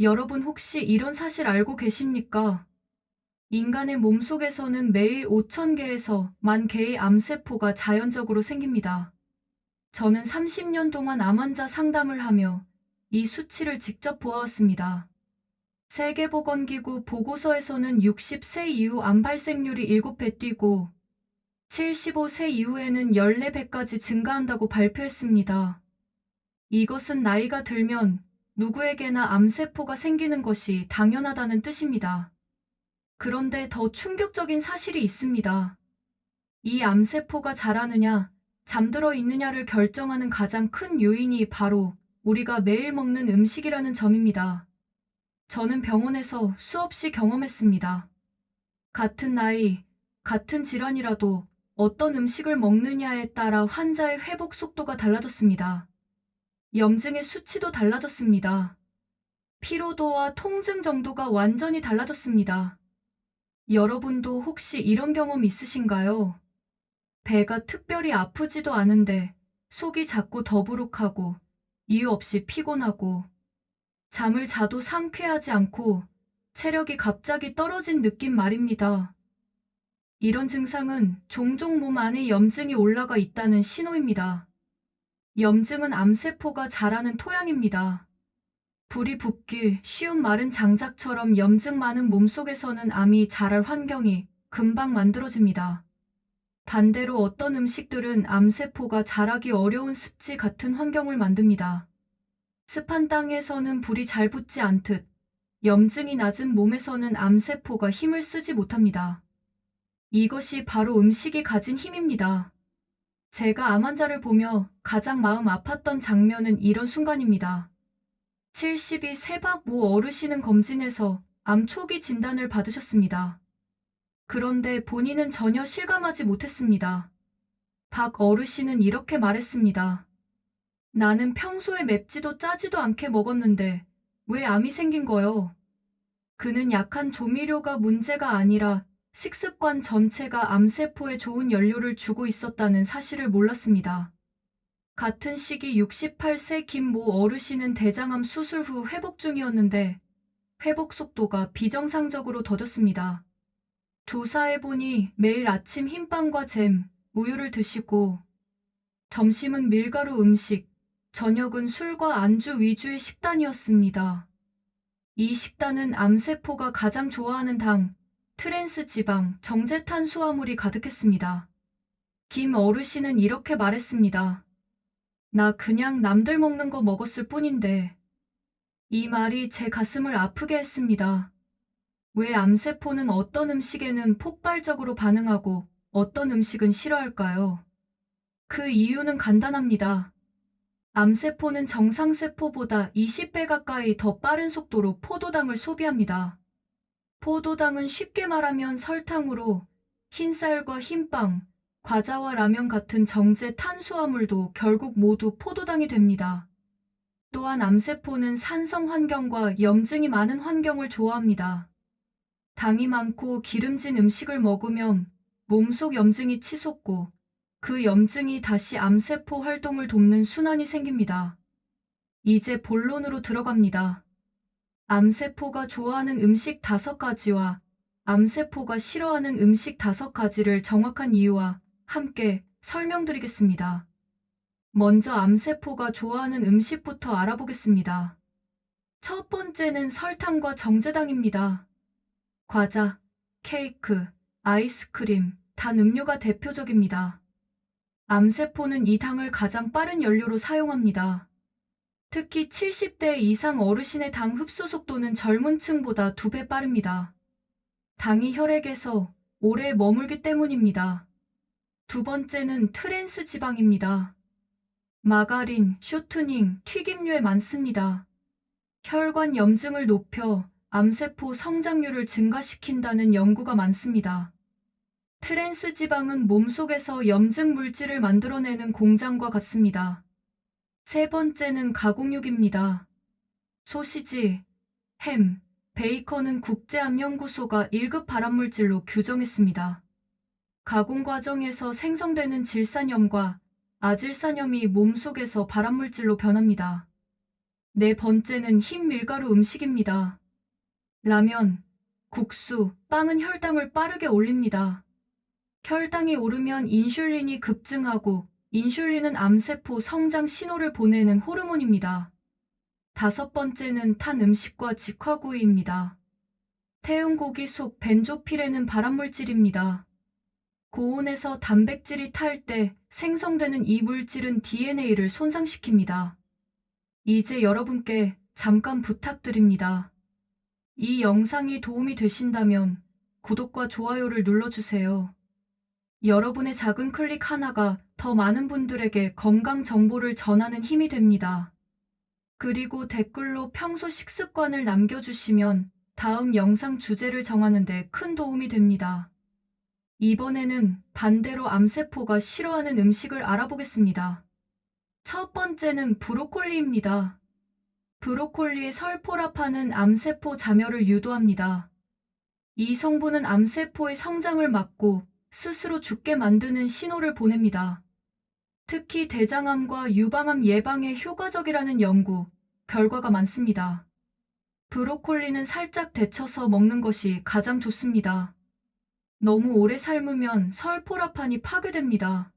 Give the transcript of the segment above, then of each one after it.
여러분 혹시 이런 사실 알고 계십니까? 인간의 몸속에서는 매일 5,000개에서 만 개의 암세포가 자연적으로 생깁니다. 저는 30년 동안 암 환자 상담을 하며 이 수치를 직접 보아왔습니다. 세계보건기구 보고서에서는 60세 이후 암 발생률이 7배 뛰고 75세 이후에는 14배까지 증가한다고 발표했습니다. 이것은 나이가 들면 누구에게나 암세포가 생기는 것이 당연하다는 뜻입니다. 그런데 더 충격적인 사실이 있습니다. 이 암세포가 자라느냐, 잠들어 있느냐를 결정하는 가장 큰 요인이 바로 우리가 매일 먹는 음식이라는 점입니다. 저는 병원에서 수없이 경험했습니다. 같은 나이, 같은 질환이라도 어떤 음식을 먹느냐에 따라 환자의 회복 속도가 달라졌습니다. 염증의 수치도 달라졌습니다. 피로도와 통증 정도가 완전히 달라졌습니다. 여러분도 혹시 이런 경험 있으신가요? 배가 특별히 아프지도 않은데 속이 자꾸 더부룩하고 이유 없이 피곤하고 잠을 자도 상쾌하지 않고 체력이 갑자기 떨어진 느낌 말입니다. 이런 증상은 종종 몸 안에 염증이 올라가 있다는 신호입니다. 염증은 암세포가 자라는 토양입니다. 불이 붙기 쉬운 마른 장작처럼 염증 많은 몸속에서는 암이 자랄 환경이 금방 만들어집니다. 반대로 어떤 음식들은 암세포가 자라기 어려운 습지 같은 환경을 만듭니다. 습한 땅에서는 불이 잘 붙지 않듯 염증이 낮은 몸에서는 암세포가 힘을 쓰지 못합니다. 이것이 바로 음식이 가진 힘입니다. 제가 암 환자를 보며 가장 마음 아팠던 장면은 이런 순간입니다. 70이 세박 모 어르신은 검진에서 암 초기 진단을 받으셨습니다. 그런데 본인은 전혀 실감하지 못했습니다. 박 어르신은 이렇게 말했습니다. 나는 평소에 맵지도 짜지도 않게 먹었는데 왜 암이 생긴 거요? 그는 약한 조미료가 문제가 아니라 식습관 전체가 암세포에 좋은 연료를 주고 있었다는 사실을 몰랐습니다. 같은 시기 68세 김 모 어르신은 대장암 수술 후 회복 중이었는데 회복 속도가 비정상적으로 더뎠습니다. 조사해보니 매일 아침 흰빵과 잼, 우유를 드시고 점심은 밀가루 음식, 저녁은 술과 안주 위주의 식단이었습니다. 이 식단은 암세포가 가장 좋아하는 당, 트랜스 지방, 정제 탄수화물이 가득했습니다. 김 어르신은 이렇게 말했습니다. 나 그냥 남들 먹는 거 먹었을 뿐인데. 이 말이 제 가슴을 아프게 했습니다. 왜 암세포는 어떤 음식에는 폭발적으로 반응하고 어떤 음식은 싫어할까요? 그 이유는 간단합니다. 암세포는 정상세포보다 20배 가까이 더 빠른 속도로 포도당을 소비합니다. 포도당은 쉽게 말하면 설탕으로 흰쌀과 흰빵, 과자와 라면 같은 정제 탄수화물도 결국 모두 포도당이 됩니다. 또한 암세포는 산성 환경과 염증이 많은 환경을 좋아합니다. 당이 많고 기름진 음식을 먹으면 몸속 염증이 치솟고 그 염증이 다시 암세포 활동을 돕는 순환이 생깁니다. 이제 본론으로 들어갑니다. 암세포가 좋아하는 음식 다섯 가지와 암세포가 싫어하는 음식 다섯 가지를 정확한 이유와 함께 설명드리겠습니다. 먼저 암세포가 좋아하는 음식부터 알아보겠습니다. 첫 번째는 설탕과 정제당입니다. 과자, 케이크, 아이스크림, 단 음료가 대표적입니다. 암세포는 이 당을 가장 빠른 연료로 사용합니다. 특히 70대 이상 어르신의 당 흡수 속도는 젊은 층보다 두 배 빠릅니다. 당이 혈액에서 오래 머물기 때문입니다. 두 번째는 트랜스 지방입니다. 마가린, 쇼트닝, 튀김류에 많습니다. 혈관 염증을 높여 암세포 성장률을 증가시킨다는 연구가 많습니다. 트랜스 지방은 몸속에서 염증 물질을 만들어내는 공장과 같습니다. 세 번째는 가공육입니다. 소시지, 햄, 베이컨은 국제암연구소가 1급 발암물질로 규정했습니다. 가공 과정에서 생성되는 질산염과 아질산염이 몸속에서 발암물질로 변합니다. 네 번째는 흰 밀가루 음식입니다. 라면, 국수, 빵은 혈당을 빠르게 올립니다. 혈당이 오르면 인슐린이 급증하고 인슐린은 암세포 성장 신호를 보내는 호르몬입니다. 다섯 번째는 탄 음식과 직화구이입니다. 태운 고기 속 벤조피레는 발암물질입니다. 고온에서 단백질이 탈 때 생성되는 이 물질은 DNA를 손상시킵니다. 이제 여러분께 잠깐 부탁드립니다. 이 영상이 도움이 되신다면 구독과 좋아요를 눌러주세요. 여러분의 작은 클릭 하나가 더 많은 분들에게 건강 정보를 전하는 힘이 됩니다. 그리고 댓글로 평소 식습관을 남겨주시면 다음 영상 주제를 정하는 데 큰 도움이 됩니다. 이번에는 반대로 암세포가 싫어하는 음식을 알아보겠습니다. 첫 번째는 브로콜리입니다. 브로콜리의 설포라파는 암세포 자멸을 유도합니다. 이 성분은 암세포의 성장을 막고 스스로 죽게 만드는 신호를 보냅니다. 특히 대장암과 유방암 예방에 효과적이라는 연구, 결과가 많습니다. 브로콜리는 살짝 데쳐서 먹는 것이 가장 좋습니다. 너무 오래 삶으면 설포라판이 파괴됩니다.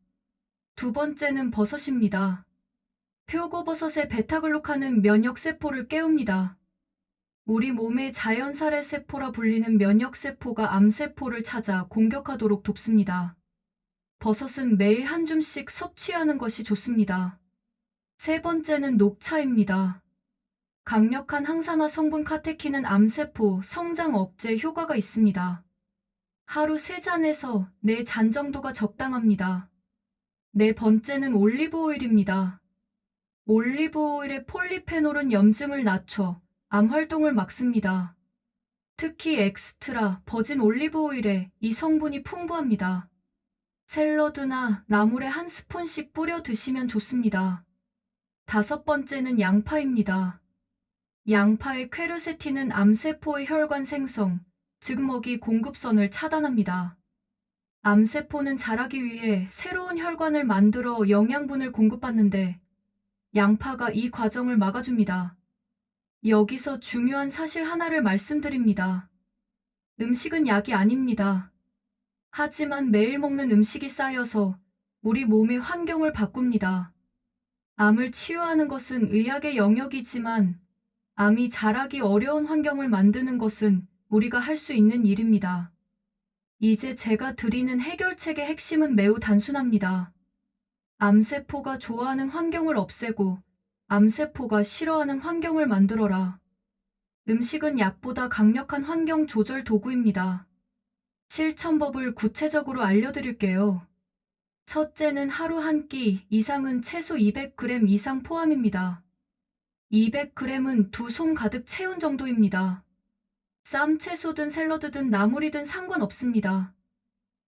두 번째는 버섯입니다. 표고버섯의 베타글루칸은 면역세포를 깨웁니다. 우리 몸의 자연살해 세포라 불리는 면역세포가 암세포를 찾아 공격하도록 돕습니다. 버섯은 매일 한 줌씩 섭취하는 것이 좋습니다. 세 번째는 녹차입니다. 강력한 항산화 성분 카테킨은 암세포 성장 억제 효과가 있습니다. 하루 3잔에서 4잔 정도가 적당합니다. 네 번째는 올리브오일입니다. 올리브오일의 폴리페놀은 염증을 낮춰 암 활동을 막습니다. 특히 엑스트라 버진 올리브오일에 이 성분이 풍부합니다. 샐러드나 나물에 한 스푼씩 뿌려 드시면 좋습니다. 다섯 번째는 양파입니다. 양파의 퀘르세틴은 암세포의 혈관 생성, 즉 먹이 공급선을 차단합니다. 암세포는 자라기 위해 새로운 혈관을 만들어 영양분을 공급받는데 양파가 이 과정을 막아줍니다. 여기서 중요한 사실 하나를 말씀드립니다. 음식은 약이 아닙니다. 하지만 매일 먹는 음식이 쌓여서 우리 몸의 환경을 바꿉니다. 암을 치유하는 것은 의학의 영역이지만 암이 자라기 어려운 환경을 만드는 것은 우리가 할 수 있는 일입니다. 이제 제가 드리는 해결책의 핵심은 매우 단순합니다. 암세포가 좋아하는 환경을 없애고 암세포가 싫어하는 환경을 만들어라. 음식은 약보다 강력한 환경 조절 도구입니다. 실천법을 구체적으로 알려드릴게요. 첫째는 하루 한 끼 이상은 채소 200g 이상 포함입니다. 200g은 두 손 가득 채운 정도입니다. 쌈 채소든 샐러드든 나물이든 상관없습니다.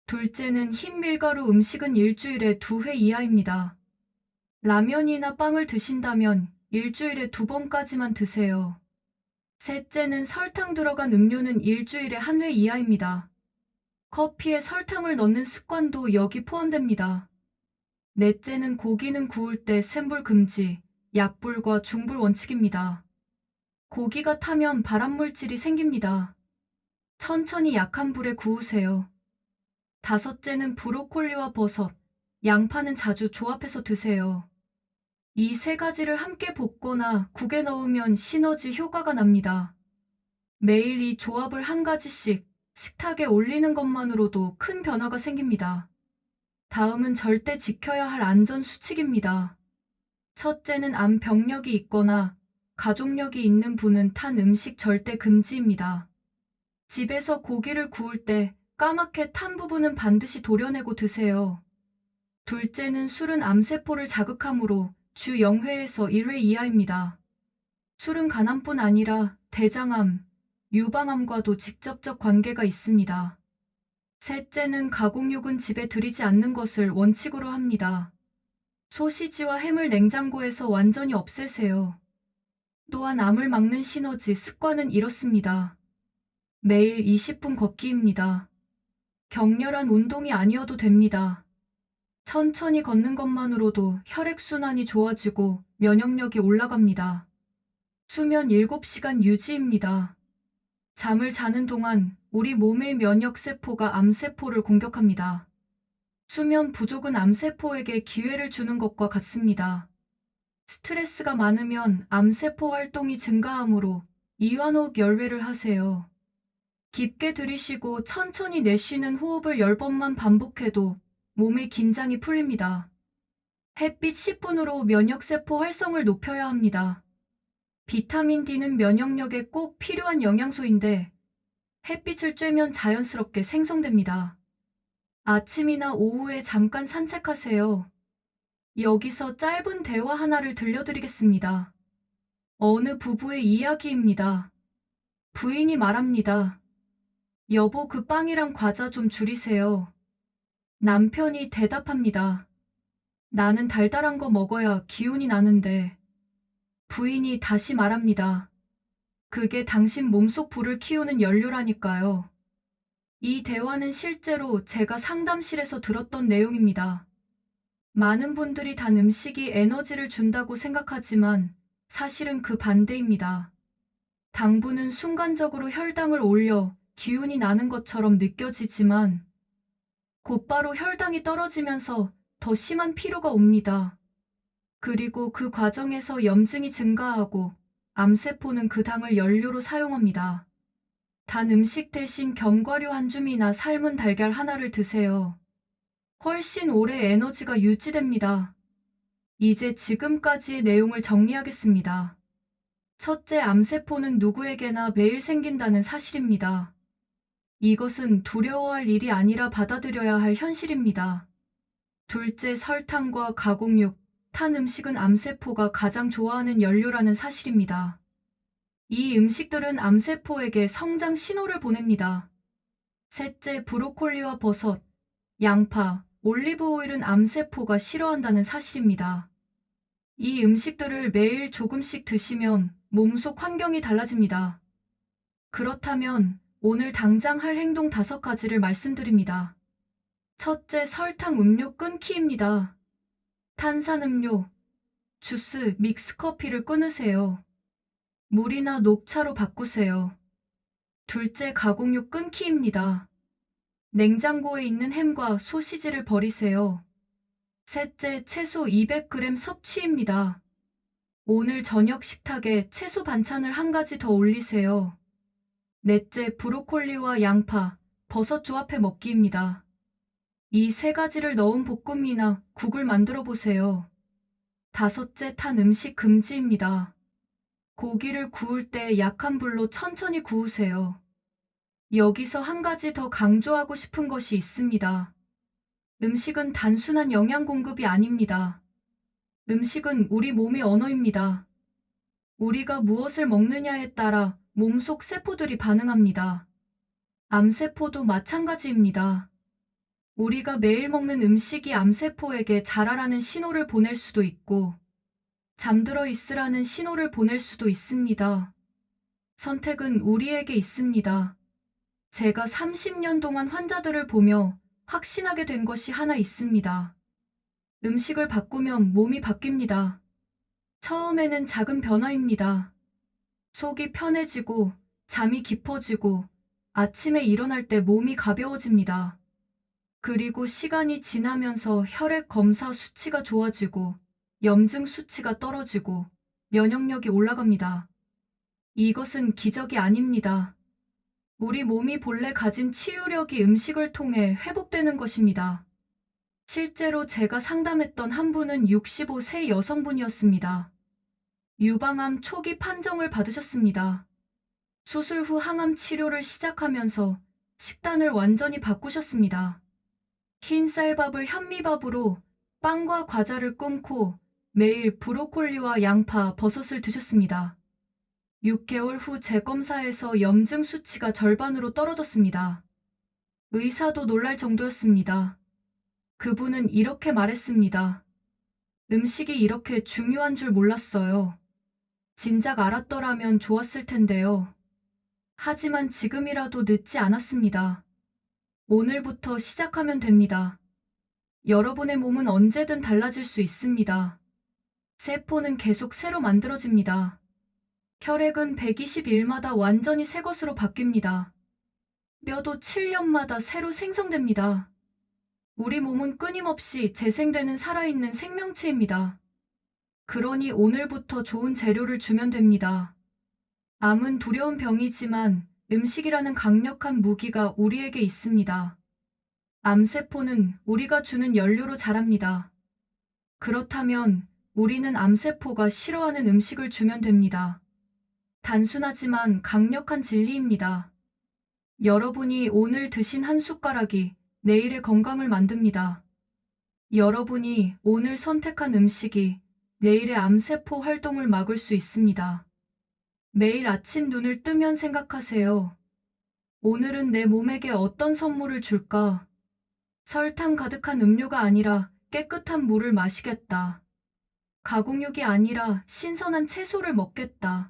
둘째는 흰 밀가루 음식은 일주일에 두 회 이하입니다. 라면이나 빵을 드신다면 일주일에 두 번까지만 드세요. 셋째는 설탕 들어간 음료는 일주일에 한 회 이하입니다. 커피에 설탕을 넣는 습관도 여기 포함됩니다. 넷째는 고기는 구울 때 센불 금지, 약불과 중불 원칙입니다. 고기가 타면 발암물질이 생깁니다. 천천히 약한 불에 구우세요. 다섯째는 브로콜리와 버섯, 양파는 자주 조합해서 드세요. 이 세 가지를 함께 볶거나 국에 넣으면 시너지 효과가 납니다. 매일 이 조합을 한 가지씩 식탁에 올리는 것만으로도 큰 변화가 생깁니다. 다음은 절대 지켜야 할 안전 수칙입니다. 첫째는 암 병력이 있거나 가족력이 있는 분은 탄 음식 절대 금지입니다. 집에서 고기를 구울 때 까맣게 탄 부분은 반드시 도려내고 드세요. 둘째는 술은 암세포를 자극하므로 주 0회에서 1회 이하입니다. 술은 간암뿐 아니라 대장암, 유방암과도 직접적 관계가 있습니다. 셋째는 가공육은 집에 들이지 않는 것을 원칙으로 합니다. 소시지와 햄을 냉장고에서 완전히 없애세요. 또한 암을 막는 시너지 습관은 이렇습니다. 매일 20분 걷기입니다. 격렬한 운동이 아니어도 됩니다. 천천히 걷는 것만으로도 혈액순환이 좋아지고 면역력이 올라갑니다. 수면 7시간 유지입니다. 잠을 자는 동안 우리 몸의 면역세포가 암세포를 공격합니다. 수면 부족은 암세포에게 기회를 주는 것과 같습니다. 스트레스가 많으면 암세포 활동이 증가하므로 이완호흡 열회를 하세요. 깊게 들이쉬고 천천히 내쉬는 호흡을 10번만 반복해도 몸의 긴장이 풀립니다. 햇빛 10분으로 면역세포 활성을 높여야 합니다. 비타민 D는 면역력에 꼭 필요한 영양소인데 햇빛을 쬐면 자연스럽게 생성됩니다. 아침이나 오후에 잠깐 산책하세요. 여기서 짧은 대화 하나를 들려드리겠습니다. 어느 부부의 이야기입니다. 부인이 말합니다. 여보, 그 빵이랑 과자 좀 줄이세요. 남편이 대답합니다. 나는 달달한 거 먹어야 기운이 나는데. 부인이 다시 말합니다. 그게 당신 몸속 불을 키우는 연료라니까요. 이 대화는 실제로 제가 상담실에서 들었던 내용입니다. 많은 분들이 단 음식이 에너지를 준다고 생각하지만 사실은 그 반대입니다. 당분은 순간적으로 혈당을 올려 기운이 나는 것처럼 느껴지지만 곧바로 혈당이 떨어지면서 더 심한 피로가 옵니다. 그리고 그 과정에서 염증이 증가하고 암세포는 그 당을 연료로 사용합니다. 단 음식 대신 견과류 한 줌이나 삶은 달걀 하나를 드세요. 훨씬 오래 에너지가 유지됩니다. 이제 지금까지의 내용을 정리하겠습니다. 첫째, 암세포는 누구에게나 매일 생긴다는 사실입니다. 이것은 두려워할 일이 아니라 받아들여야 할 현실입니다. 둘째, 설탕과 가공육, 탄 음식은 암세포가 가장 좋아하는 연료라는 사실입니다. 이 음식들은 암세포에게 성장 신호를 보냅니다. 셋째, 브로콜리와 버섯, 양파, 올리브 오일은 암세포가 싫어한다는 사실입니다. 이 음식들을 매일 조금씩 드시면 몸속 환경이 달라집니다. 그렇다면 오늘 당장 할 행동 다섯 가지를 말씀드립니다. 첫째, 설탕 음료 끊기입니다. 탄산음료, 주스, 믹스커피를 끊으세요. 물이나 녹차로 바꾸세요. 둘째, 가공육 끊기입니다. 냉장고에 있는 햄과 소시지를 버리세요. 셋째, 채소 200g 섭취입니다. 오늘 저녁 식탁에 채소 반찬을 한 가지 더 올리세요. 넷째, 브로콜리와 양파, 버섯 조합해 먹기입니다. 이 세 가지를 넣은 볶음이나 국을 만들어 보세요. 다섯째, 탄 음식 금지입니다. 고기를 구울 때 약한 불로 천천히 구우세요. 여기서 한 가지 더 강조하고 싶은 것이 있습니다. 음식은 단순한 영양 공급이 아닙니다. 음식은 우리 몸의 언어입니다. 우리가 무엇을 먹느냐에 따라 몸속 세포들이 반응합니다. 암세포도 마찬가지입니다. 우리가 매일 먹는 음식이 암세포에게 자라라는 신호를 보낼 수도 있고, 잠들어 있으라는 신호를 보낼 수도 있습니다. 선택은 우리에게 있습니다. 제가 30년 동안 환자들을 보며 확신하게 된 것이 하나 있습니다. 음식을 바꾸면 몸이 바뀝니다. 처음에는 작은 변화입니다. 속이 편해지고, 잠이 깊어지고, 아침에 일어날 때 몸이 가벼워집니다. 그리고 시간이 지나면서 혈액 검사 수치가 좋아지고, 염증 수치가 떨어지고, 면역력이 올라갑니다. 이것은 기적이 아닙니다. 우리 몸이 본래 가진 치유력이 음식을 통해 회복되는 것입니다. 실제로 제가 상담했던 한 분은 65세 여성분이었습니다. 유방암 초기 판정을 받으셨습니다. 수술 후 항암 치료를 시작하면서 식단을 완전히 바꾸셨습니다. 흰 쌀밥을 현미밥으로 빵과 과자를 끊고 매일 브로콜리와 양파, 버섯을 드셨습니다. 6개월 후 재검사에서 염증 수치가 절반으로 떨어졌습니다. 의사도 놀랄 정도였습니다. 그분은 이렇게 말했습니다. 음식이 이렇게 중요한 줄 몰랐어요. 진작 알았더라면 좋았을 텐데요. 하지만 지금이라도 늦지 않았습니다. 오늘부터 시작하면 됩니다. 여러분의 몸은 언제든 달라질 수 있습니다. 세포는 계속 새로 만들어집니다. 혈액은 120일마다 완전히 새 것으로 바뀝니다. 뼈도 7년마다 새로 생성됩니다. 우리 몸은 끊임없이 재생되는 살아있는 생명체입니다. 그러니 오늘부터 좋은 재료를 주면 됩니다. 암은 두려운 병이지만 음식이라는 강력한 무기가 우리에게 있습니다. 암세포는 우리가 주는 연료로 자랍니다. 그렇다면 우리는 암세포가 싫어하는 음식을 주면 됩니다. 단순하지만 강력한 진리입니다. 여러분이 오늘 드신 한 숟가락이 내일의 건강을 만듭니다. 여러분이 오늘 선택한 음식이 내일의 암세포 활동을 막을 수 있습니다. 매일 아침 눈을 뜨면 생각하세요. 오늘은 내 몸에게 어떤 선물을 줄까? 설탕 가득한 음료가 아니라 깨끗한 물을 마시겠다. 가공육이 아니라 신선한 채소를 먹겠다.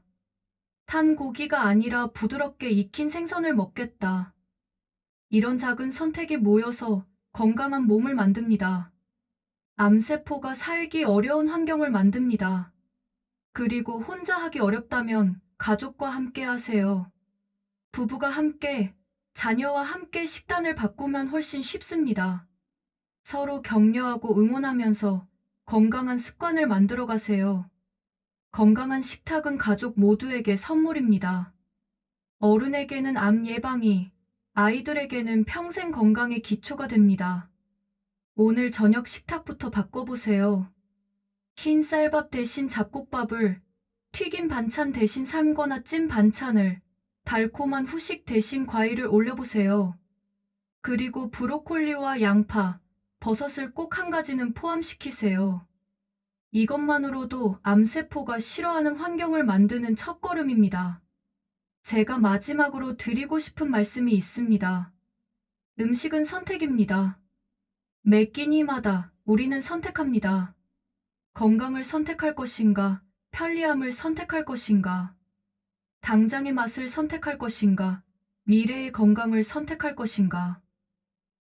탄 고기가 아니라 부드럽게 익힌 생선을 먹겠다. 이런 작은 선택이 모여서 건강한 몸을 만듭니다. 암세포가 살기 어려운 환경을 만듭니다. 그리고 혼자 하기 어렵다면 가족과 함께 하세요. 부부가 함께, 자녀와 함께 식단을 바꾸면 훨씬 쉽습니다. 서로 격려하고 응원하면서 건강한 습관을 만들어 가세요. 건강한 식탁은 가족 모두에게 선물입니다. 어른에게는 암 예방이, 아이들에게는 평생 건강의 기초가 됩니다. 오늘 저녁 식탁부터 바꿔보세요. 흰 쌀밥 대신 잡곡밥을, 튀김 반찬 대신 삶거나 찜 반찬을, 달콤한 후식 대신 과일을 올려보세요. 그리고 브로콜리와 양파, 버섯을 꼭 한 가지는 포함시키세요. 이것만으로도 암세포가 싫어하는 환경을 만드는 첫걸음입니다. 제가 마지막으로 드리고 싶은 말씀이 있습니다. 음식은 선택입니다. 매 끼니마다 우리는 선택합니다. 건강을 선택할 것인가, 편리함을 선택할 것인가, 당장의 맛을 선택할 것인가, 미래의 건강을 선택할 것인가.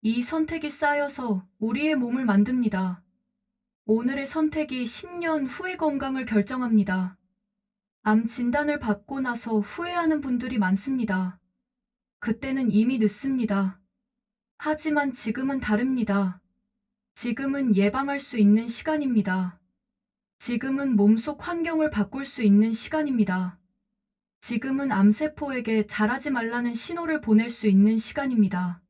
이 선택이 쌓여서 우리의 몸을 만듭니다. 오늘의 선택이 10년 후의 건강을 결정합니다. 암 진단을 받고 나서 후회하는 분들이 많습니다. 그때는 이미 늦습니다. 하지만 지금은 다릅니다. 지금은 예방할 수 있는 시간입니다. 지금은 몸속 환경을 바꿀 수 있는 시간입니다. 지금은 암세포에게 자라지 말라는 신호를 보낼 수 있는 시간입니다.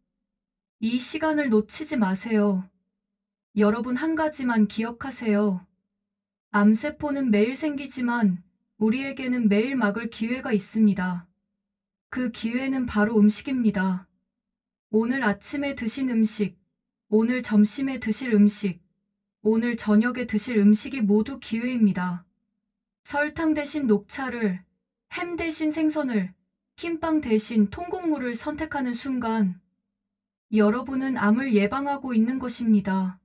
이 시간을 놓치지 마세요. 여러분 한 가지만 기억하세요. 암세포는 매일 생기지만 우리에게는 매일 막을 기회가 있습니다. 그 기회는 바로 음식입니다. 오늘 아침에 드신 음식, 오늘 점심에 드실 음식, 오늘 저녁에 드실 음식이 모두 기회입니다. 설탕 대신 녹차를, 햄 대신 생선을, 흰빵 대신 통곡물을 선택하는 순간, 여러분은 암을 예방하고 있는 것입니다.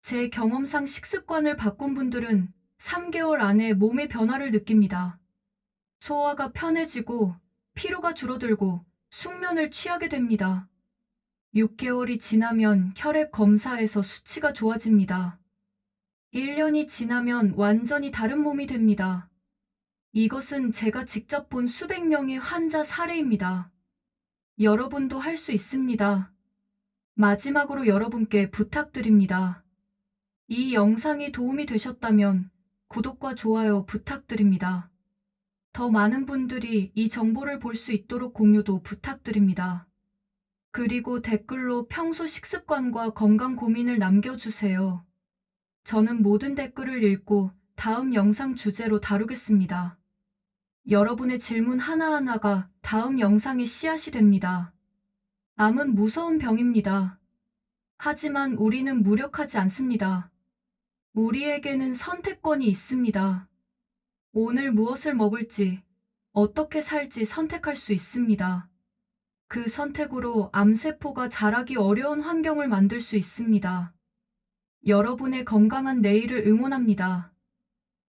제 경험상 식습관을 바꾼 분들은 3개월 안에 몸의 변화를 느낍니다. 소화가 편해지고 피로가 줄어들고 숙면을 취하게 됩니다. 6개월이 지나면 혈액 검사에서 수치가 좋아집니다. 1년이 지나면 완전히 다른 몸이 됩니다. 이것은 제가 직접 본 수백 명의 환자 사례입니다. 여러분도 할 수 있습니다. 마지막으로 여러분께 부탁드립니다. 이 영상이 도움이 되셨다면 구독과 좋아요 부탁드립니다. 더 많은 분들이 이 정보를 볼 수 있도록 공유도 부탁드립니다. 그리고 댓글로 평소 식습관과 건강 고민을 남겨주세요. 저는 모든 댓글을 읽고 다음 영상 주제로 다루겠습니다. 여러분의 질문 하나하나가 다음 영상의 씨앗이 됩니다. 암은 무서운 병입니다. 하지만 우리는 무력하지 않습니다. 우리에게는 선택권이 있습니다. 오늘 무엇을 먹을지, 어떻게 살지 선택할 수 있습니다. 그 선택으로 암세포가 자라기 어려운 환경을 만들 수 있습니다. 여러분의 건강한 내일을 응원합니다.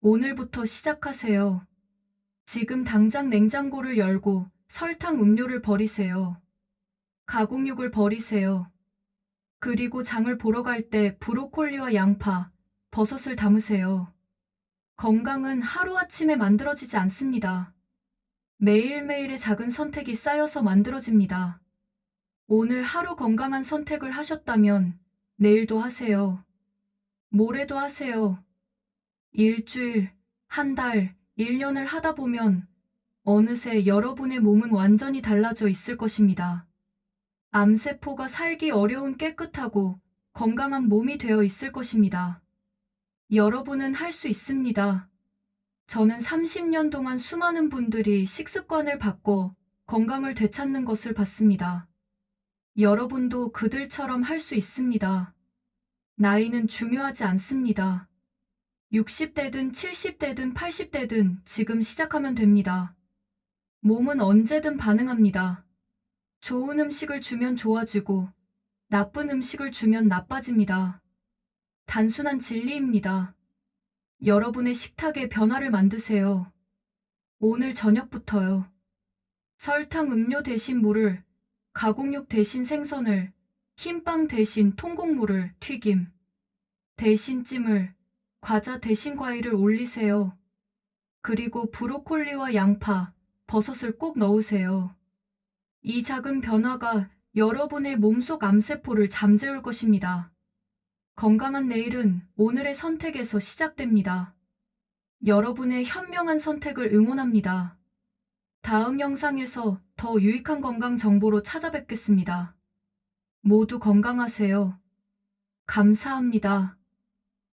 오늘부터 시작하세요. 지금 당장 냉장고를 열고 설탕 음료를 버리세요. 가공육을 버리세요. 그리고 장을 보러 갈 때 브로콜리와 양파, 버섯을 담으세요. 건강은 하루아침에 만들어지지 않습니다. 매일매일의 작은 선택이 쌓여서 만들어집니다. 오늘 하루 건강한 선택을 하셨다면 내일도 하세요. 모레도 하세요. 일주일, 한 달, 1년을 하다 보면 어느새 여러분의 몸은 완전히 달라져 있을 것입니다. 암세포가 살기 어려운 깨끗하고 건강한 몸이 되어 있을 것입니다. 여러분은 할 수 있습니다. 저는 30년 동안 수많은 분들이 식습관을 바꿔 건강을 되찾는 것을 봤습니다. 여러분도 그들처럼 할 수 있습니다. 나이는 중요하지 않습니다. 60대든 70대든 80대든 지금 시작하면 됩니다. 몸은 언제든 반응합니다. 좋은 음식을 주면 좋아지고 나쁜 음식을 주면 나빠집니다. 단순한 진리입니다. 여러분의 식탁에 변화를 만드세요. 오늘 저녁부터요. 설탕 음료 대신 물을, 가공육 대신 생선을, 흰빵 대신 통곡물을, 튀김 대신 찜을, 과자 대신 과일을 올리세요. 그리고 브로콜리와 양파, 버섯을 꼭 넣으세요. 이 작은 변화가 여러분의 몸속 암세포를 잠재울 것입니다. 건강한 내일은 오늘의 선택에서 시작됩니다. 여러분의 현명한 선택을 응원합니다. 다음 영상에서 더 유익한 건강 정보로 찾아뵙겠습니다. 모두 건강하세요. 감사합니다.